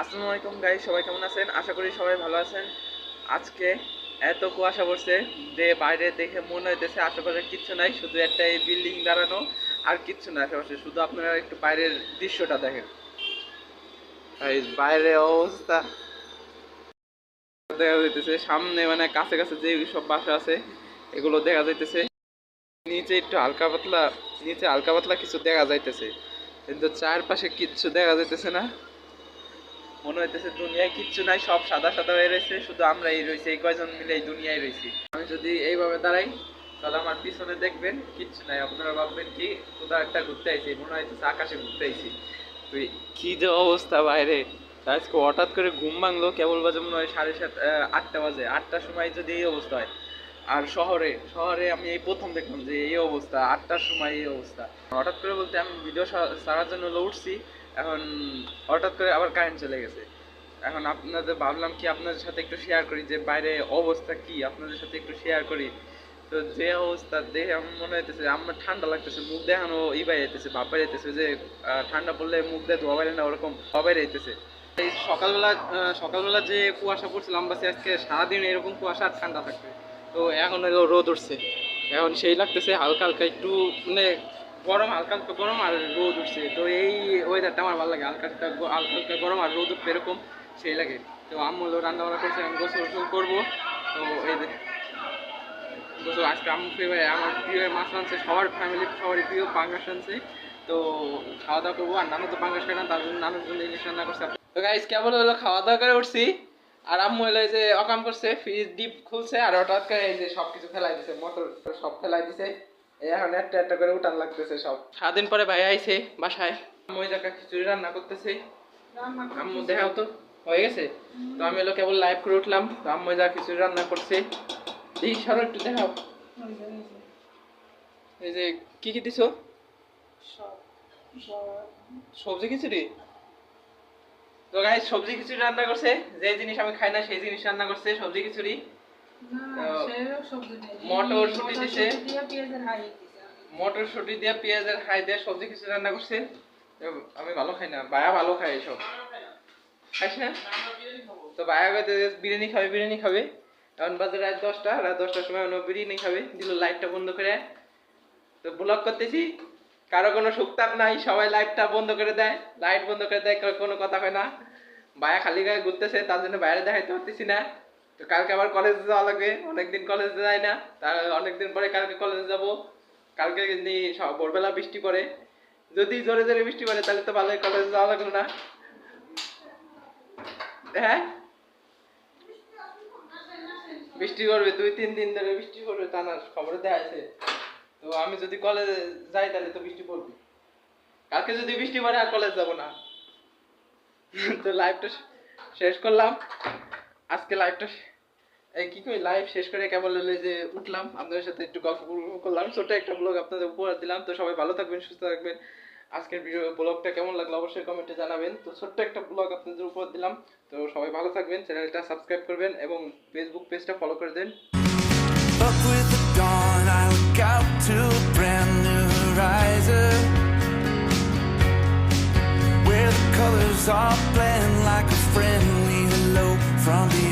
আসসালামু আলাইকুম গাই সবাই কেমন আছেন? আশা করি সবাই ভালো আছেন। আজকে এত কুয়াশা পড়ছে যে বাইরে দেখে মনে হইতেছে আশেপাশে কিচ্ছু নাই, শুধু একটা এই বিল্ডিং দাঁড়ানো আর কিচ্ছু না আশেপাশে। শুধু আপনারা একটু বাইরের দৃশ্যটা দেখেন। বাইরে অবস্থা। দেখা যাইতেছে সামনে মানে কাছে কাছে যে সব বাসা আছে, এগুলো দেখা যাইতেছে। নিচে একটু হালকা পাতলা, নিচে হালকা পাতলা কিছু দেখা যাইতেছে। কিন্তু চারপাশে কিচ্ছু দেখা যাইতেছে না। মনে হইতেছে দুনিয়ায় কিচ্ছু নাই, সব সাদা সাদা হয়ে রয়েছে, শুধু আমরাই রয়েছে, এই কয়জন মিলে এই দুনিয়ায় রয়েছি। আমি যদি এইভাবে দাঁড়াই, তাহলে আমার পিছনে দেখবেন কিচ্ছু নাই, আপনারা ভাববেন কি, কোথাও একটা ঘুরতে আইছি, মনে হইতেছে আকাশে ঘুরতে আইছি। তুই, কি যে অবস্থা বাইরে। আজকে হঠাৎ করে ঘুম ভাঙলো কেবল বাজে মনে হয় সাড়ে সাত আটটা বাজে, আটটার সময় যদি এই অবস্থা হয়। আর শহরে শহরে আমি এই প্রথম দেখলাম যে এই অবস্থা, আটটার সময় এই অবস্থা। হঠাৎ করে বলতে আমি ভিডিও সারার জন্য উঠছি, এখন হঠাৎ করে আবার কারেন্ট চলে গেছে। এখন আপনাদের ভাবলাম কি আপনাদের সাথে একটু শেয়ার করি যে বাইরে অবস্থা কি, আপনাদের সাথে একটু শেয়ার করি। তো যে অবস্থা দেখে আমার মনে হইতেছে, আমার ঠান্ডা লাগতেছে, মুখ দেখানো ই বাই যাইতেছে, ভাব যাইতেছে, যে ঠান্ডা পড়লে মুখ দিয়ে ধোয়া বাইরে না, ওরকম সবাই যাইতেছে। এই সকালবেলা সকালবেলা যে কুয়াশা পড়ছিলাম বাসে আজকে সারাদিন এরকম কুয়াশা আর ঠান্ডা থাকবে। তো এখন হলো রোদ উঠছে। এখন সেই লাগতেছে হালকা হালকা একটু মানে গরম, হালকা হালকা গরম আর রোদ উঠছে। তো এই ওয়েদারটা আমার ভালো লাগে হালকা হালকা হালকা গরম আর রোদ উঠবে এরকম সেই লাগে। তো আম্মু হলো রান্না বান্না করছে, আমি গোসল গোসল করব। তো এই গোসল, আজকে আম্মু প্রিয় আমার প্রিয় মাছ রাঁধছে সবার ফ্যামিলি সবারই প্রিয় পাঙ্গাস আনছে। তো খাওয়া দাওয়া করব, আর নানু তো পাঙ্গাস খায় না, তার জন্য নানুর জন্য ইলিশ রান্না করছে। তো গাইজ কেবল হলো? খাওয়া দাওয়া করে উঠছি। আর আম্মু যে অকাম করছে ফ্রিজ ডিপ খুলছে আর হঠাৎ করে এই যে সব কিছু ফেলাই দিছে মোটর সব ফেলাই দিছে। এখন একটা একটা করে উঠান লাগতেছে সব। সারাদিন পরে ভাই আইছে বাসায়। আম্মু জায়গা খিচুড়ি রান্না করতেছে। আম্মু দেখাও তো হয়ে গেছে? তো আমি হলো কেবল লাইভ করে উঠলাম তো আম্মু জায়গা খিচুড়ি রান্না করছে। এই সরো একটু দেখাও। এই যে কি কি দিছো? সবজি খিচুড়ি? তো গাইস সবজি খিচুড়ি রান্না করছে। যে জিনিস আমি খাই না সেই জিনিস রান্না করছে সবজি খিচুড়ি। মটরশুঁটি দিছে। মটরশুঁটি দিয়ে পেঁয়াজের হাই দিয়ে সবজি খিচুড়ি রান্না করছে। আমি ভালো খাই না বায়া ভালো খায় এসব। খাইস না? তো বায়া বিরিয়ানি খাবে বিরিয়ানি খাবে। এখন বাজে রাত দশটা রাত দশটার সময় বিরিয়ানি খাবে। দিল লাইটটা বন্ধ করে। তো ব্লগ করতেছি। কারও কোনো সুখতাপ নাই, সবাই লাইটটা বন্ধ করে দেয়। লাইট বন্ধ করে দেয় কেউ কোনো কথা হয় না। বায়া খালি গায়ে ঘুরতেছে, তার জন্য বাইরে দেখাইতে পারতেছি না। তো কালকে আবার কলেজে যাওয়া লাগবে অনেকদিন কলেজে যাই না। তার অনেকদিন পরে কালকে কলেজে যাব। কালকে ভোরবেলা বৃষ্টি পড়ে। যদি জোরে জোরে বৃষ্টি পড়ে, তাহলে তো ভালোই কলেজে যাওয়া লাগল না। হ্যাঁ? বৃষ্টি করবে, দুই তিন দিন ধরে বৃষ্টি করবে তা না, খবরে আছে তো আমি যদি কলেজে যাই তাহলে তো বৃষ্টি পড়বে। কালকে যদি বৃষ্টি পড়ে, আর কলেজ যাব না। তো লাইভটা শেষ করলাম। আজকে লাইভটা কি কই লাইভ শেষ করে কেবল হলো যে উঠলাম। আপনাদের সাথে একটু গল্প করলাম। ছোট একটা ব্লগ আপনাদের উপহার দিলাম। তো সবাই ভালো থাকবেন, সুস্থ থাকবেন। আজকের ভিডিও ব্লগটা কেমন লাগল অবশ্যই কমেন্টে জানাবেন। তো ছোট্ট একটা ব্লগ আপনাদের উপহার দিলাম। তো সবাই ভালো থাকবেন চ্যানেলটা সাবস্ক্রাইব করবেন এবং ফেসবুক পেজটা ফলো করে দেন। To a brand new horizon where the colors all blend like a friendly hello from beyond.